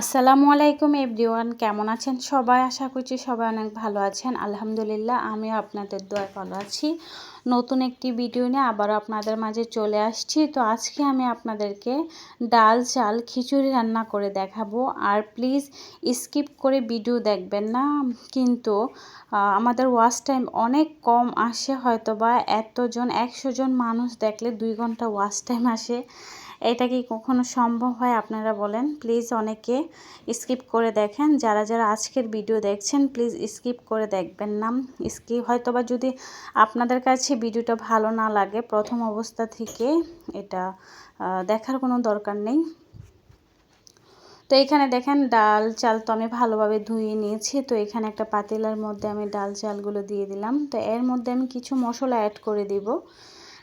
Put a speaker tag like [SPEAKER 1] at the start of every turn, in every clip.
[SPEAKER 1] আসসালামু আলাইকুম এভরিওয়ান, কেমন আছেন সবাই? আশা করছি সবাই অনেক ভালো আছেন। আলহামদুলিল্লাহ, আমিও আপনাদের দোয়া ভালো আছি। নতুন একটি ভিডিও নিয়ে আবারও আপনাদের মাঝে চলে আসছি। তো আজকে আমি আপনাদেরকে ডাল, চাল, খিচুড়ি রান্না করে দেখাবো। আর প্লিজ স্কিপ করে ভিডিও দেখবেন না, কিন্তু আমাদের ওয়াচ টাইম অনেক কম আসে হয়তো বা এতজন, একশো জন মানুষ দেখলে দুই ঘণ্টা ওয়াচ টাইম আসে। এটা কি কখনো সম্ভব হয় আপনারা বলেন? প্লিজ অনেকে স্কিপ করে দেখেন। যারা যারা আজকের ভিডিও দেখছেন, প্লিজ স্কিপ করে দেখবেন না। স্কিপ হয়তো বা যদি আপনাদের কাছে ভিডিওটা ভালো না লাগে, প্রথম অবস্থা থেকে এটা দেখার কোনো দরকার নেই। তো এখানে দেখেন ডাল চাল তো আমি ভালোভাবে ধুয়ে নিয়েছি। তো এখানে একটা পাতিলার মধ্যে আমি ডাল চালগুলো দিয়ে দিলাম। তো এর মধ্যে আমি কিছু মশলা অ্যাড করে দিব।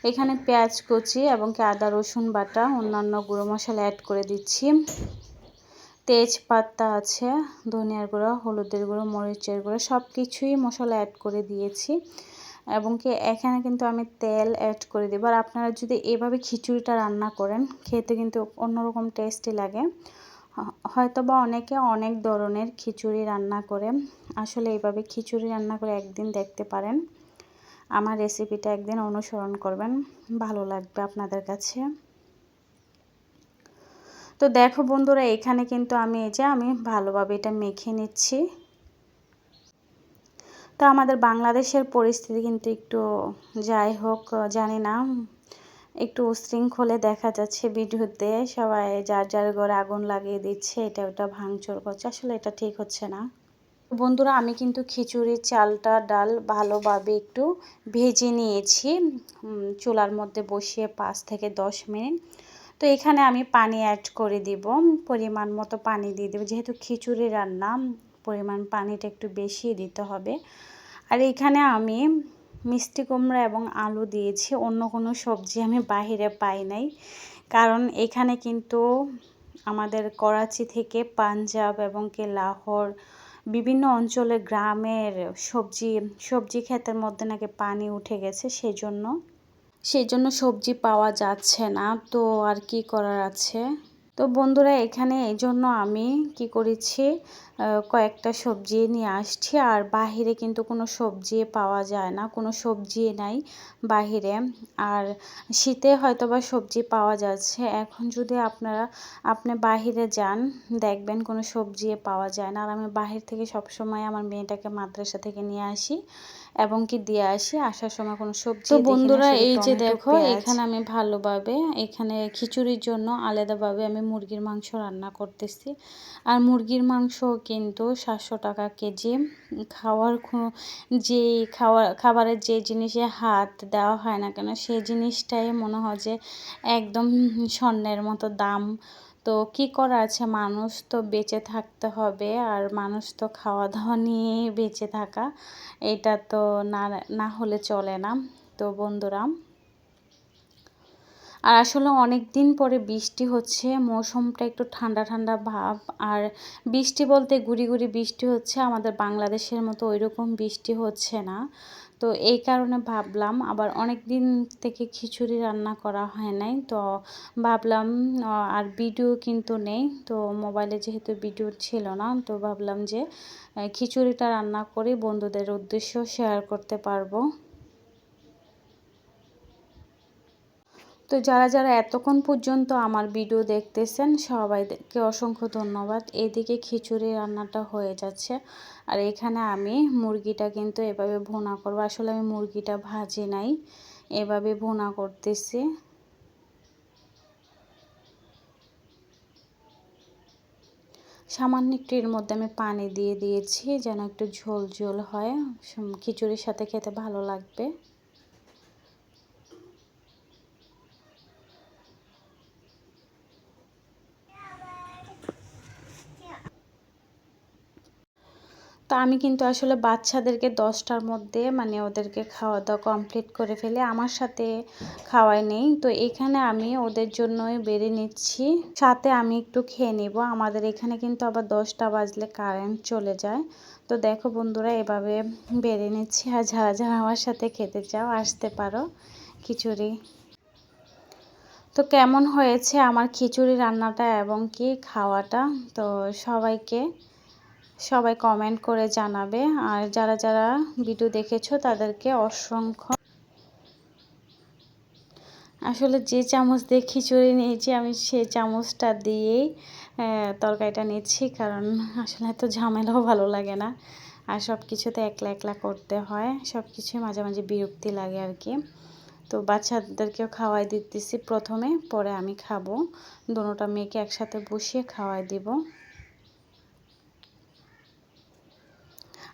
[SPEAKER 1] এখানে পেঁয়াজ কুচি এবং কি আদা, রসুন বাটা, অন্যান্য গুঁড়ো মশলা অ্যাড করে দিচ্ছি। তেজপাতা আছে, ধনিয়ার গুঁড়ো, হলুদের গুঁড়ো, মরিচের গুঁড়ো সব কিছুই মশলা অ্যাড করে দিয়েছি। এবং কি এখানে কিন্তু আমি তেল অ্যাড করে দেবো। আর আপনারা যদি এভাবে খিচুড়িটা রান্না করেন, খেতে কিন্তু অন্যরকম টেস্টি লাগে। হয়তো বা অনেকে অনেক ধরনের খিচুড়ি রান্না করে। আসলে এইভাবে খিচুড়ি রান্না করে একদিন দেখতে পারেন। আমার রেসিপিটা একদিন অনুসরণ করবেন, ভালো লাগবে আপনাদের কাছে। তো দেখো বন্ধুরা, এখানে কিন্তু আমি এই যে আমি ভালোভাবে এটা মেখে নিচ্ছি। তো আমাদের বাংলাদেশের পরিস্থিতি কিন্তু একটু যাই হোক, জানি না। একটু উশৃঙ্খলে দেখা যাচ্ছে ভিডিওতে, সবাই যার যার ঘরে আগুন লাগিয়ে দিচ্ছে, এটা ওটা ভাঙচুর করছে। আসলে এটা ঠিক হচ্ছে না। বন্ধুরা, আমি কিন্তু খিচুড়ির চালটা, ডাল ভালোভাবে একটু ভেজে নিয়েছি চুলার মধ্যে বসিয়ে পাঁচ থেকে দশ মিনিট। তো এখানে আমি পানি অ্যাড করে দিব, পরিমাণ মতো পানি দিয়ে দেবো। যেহেতু খিচুড়ি রান্না, পরিমাণ পানিটা একটু বেশি দিতে হবে। আর এখানে আমি মিষ্টি কুমড়া এবং আলু দিয়েছি, অন্য কোনো সবজি আমি বাহিরে পাই নাই। কারণ এখানে কিন্তু আমাদের করাচি থেকে পাঞ্জাব এবং কে লাহোর বিভিন্ন অঞ্চলে গ্রামের সবজি সবজি ক্ষেতের মধ্যে নাকি পানি উঠে গেছে সেই জন্য সেই জন্য সবজি পাওয়া যাচ্ছে না। তো আর কি করার আছে? তো বন্ধুরা, এখানে এই জন্য আমি কি করেছি কয়েকটা সবজি নিয়ে আসছি। আর বাহিরে কিন্তু কোনো সবজি পাওয়া যায় না, কোনো সবজি নাই বাহিরে। আর শীতে হয়তো বা সবজি পাওয়া যাচ্ছে। এখন যদি আপনারা, আপনি বাহিরে যান, দেখবেন কোনো সবজি পাওয়া যায় না। আর আমি বাহির থেকে সবসময় আমার মেয়েটাকে মাদ্রাসা থেকে নিয়ে আসি। এবং কি দিয়ে আসি? আসার সময় কোনো সবজি তো বন্ধুরা এই যে দেখো এখানে আমি ভালোভাবে এখানে খিচুড়ির জন্য আলাদাভাবে আমি মুরগির মাংস রান্না করতেছি। আর মুরগির মাংস কিন্তু সাতশো টাকা কেজি। খাওয়ার যে খাওয়ার খাবারের যে জিনিসে হাত দেওয়া হয় না কেন সেই জিনিসটাই মনে হয় যে একদম স্বর্ণের মতো দাম। তো কি করা আছে? মানুষ তো বেঁচে থাকতে হবে আর মানুষ তো খাওয়া দাওয়া নিয়েই বেঁচে থাকা। এটা তো না না হলে চলে না। তো বন্ধুরা, আর আসলে অনেক দিন পরে বৃষ্টি হচ্ছে, মৌসুমটা একটু ঠান্ডা ঠান্ডা ভাব। আর বৃষ্টি বলতে গুড়ি গুড়ি বৃষ্টি হচ্ছে, আমাদের বাংলাদেশের মতো ওই রকম বৃষ্টি হচ্ছে না। তো এই কারণে ভাবলাম আবার অনেক দিন থেকে খিচুড়ি রান্না করা হয় নাই। তো ভাবলাম আর ভিডিও কিন্তু নেই। তো মোবাইলে যেহেতু ভিডিও ছিল না, তো ভাবলাম যে খিচুড়িটা রান্না করে বন্ধুদের উদ্দেশ্য শেয়ার করতে পারব। তো যারা যারা এতক্ষণ পর্যন্ত আমার ভিডিও দেখতেছেন, সবাইকে অসংখ্য ধন্যবাদ। এদিকে খিচুড়ি রান্নাটা হয়ে যাচ্ছে। আর এখানে আমি মুরগিটা কিন্তু এভাবে ভুনা করব। আসলে আমি মুরগিটা ভাজি নাই, এভাবে ভুনা করতেছি। সামান্য একটু এর মধ্যে আমি পানি দিয়ে দিয়েছি, যেন একটু ঝোল ঝোল হয়। খিচুড়ির সাথে খেতে ভালো লাগবে। তো আমি কিন্তু আসলে বাচ্চাদেরকে দশটার মধ্যে মানে ওদেরকে খাওয়া দাওয়া কমপ্লিট করে ফেলে, আমার সাথে খাওয়াই নেই। তো এখানে আমি ওদের জন্যই বেড়ে নিচ্ছি। সাথে আমি একটু খেয়ে নেব। আমাদের এখানে কিন্তু আবার দশটা বাজলে কারেন্ট চলে যায়। তো দেখো বন্ধুরা, এভাবে বেড়ে নিচ্ছি। আর যারা যারা আমার সাথে খেতে চাও, আসতে পারো খিচুড়ি। তো কেমন হয়েছে আমার খিচুড়ি রান্নাটা এবং কি খাওয়াটা? তো সবাইকে সবাই কমেন্ট করে জানাবে। আর যারা যারা ভিডিও দেখেছ, তাদেরকে অসংখ্য আসলে যে চামচ দিয়ে খিচুড়ি নিয়েছি, আমি সেই চামচটা দিয়েই তরকারিটা নিচ্ছি, কারণ আসলে এত ঝামেলাও ভালো লাগে না। আর সব কিছুতে একলা একলা করতে হয় সব কিছুই মাঝে মাঝে বিরক্তি লাগে আর কি। তো বাচ্চাদেরকেও খাওয়াই দিতেছি প্রথমে, পরে আমি খাব। দুটা মেয়েকে একসাথে বসিয়ে খাওয়াই দিব।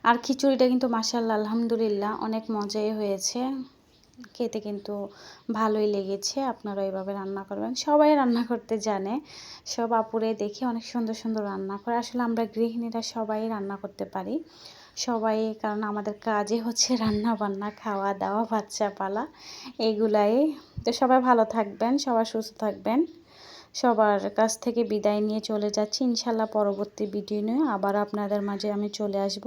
[SPEAKER 1] আর খিচুড়িটা কিন্তু মাসাল্লাহ আলহামদুলিল্লাহ অনেক মজাই হয়েছে। খেতে কিন্তু ভালোই লেগেছে আপনারা এইভাবে রান্না করবেন। সবাই রান্না করতে জানে, সব আপুরে দেখি অনেক সুন্দর সুন্দর রান্না করে। আসলে আমরা গৃহিণীরা সবাই রান্না করতে পারি। সবাই, কারণ আমাদের কাজে হচ্ছে রান্না বান্না, খাওয়া দাওয়া, বাচ্চা পালা, এগুলাই। তো সবাই ভালো থাকবেন, সবাই সুস্থ থাকবেন। সবার কাছ থেকে বিদায় নিয়ে চলে যাচ্ছি। ইনশাল্লাহ পরবর্তী ভিডিও নিয়ে আবার আপনাদের মাঝে আমি চলে আসব।